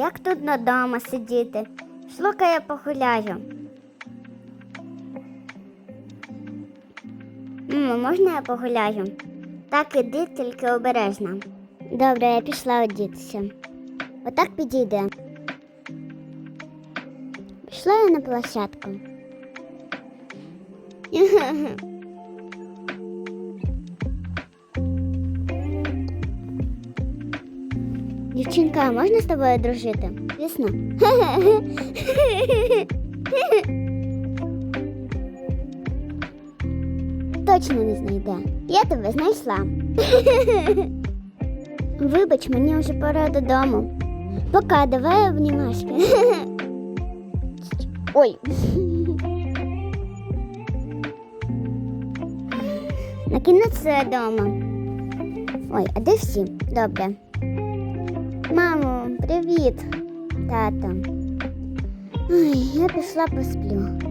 як тут додому сидіти? Шлока я погуляю. Мамо, можна я погуляю? Так, іди, тільки обережно. Добре, я пішла одітися. Отак підійде. Пішла я на площадку. Дівчинка, можна з тобою дружити? Звісно. Точно не знайде. Я тебе знайшла. Вибач, мені вже пора додому. Пока, давай обнімашки. Ой. На кінець дома. Ой, а де всі? Добре. Привіт, тато. Ой, я пішла посплю.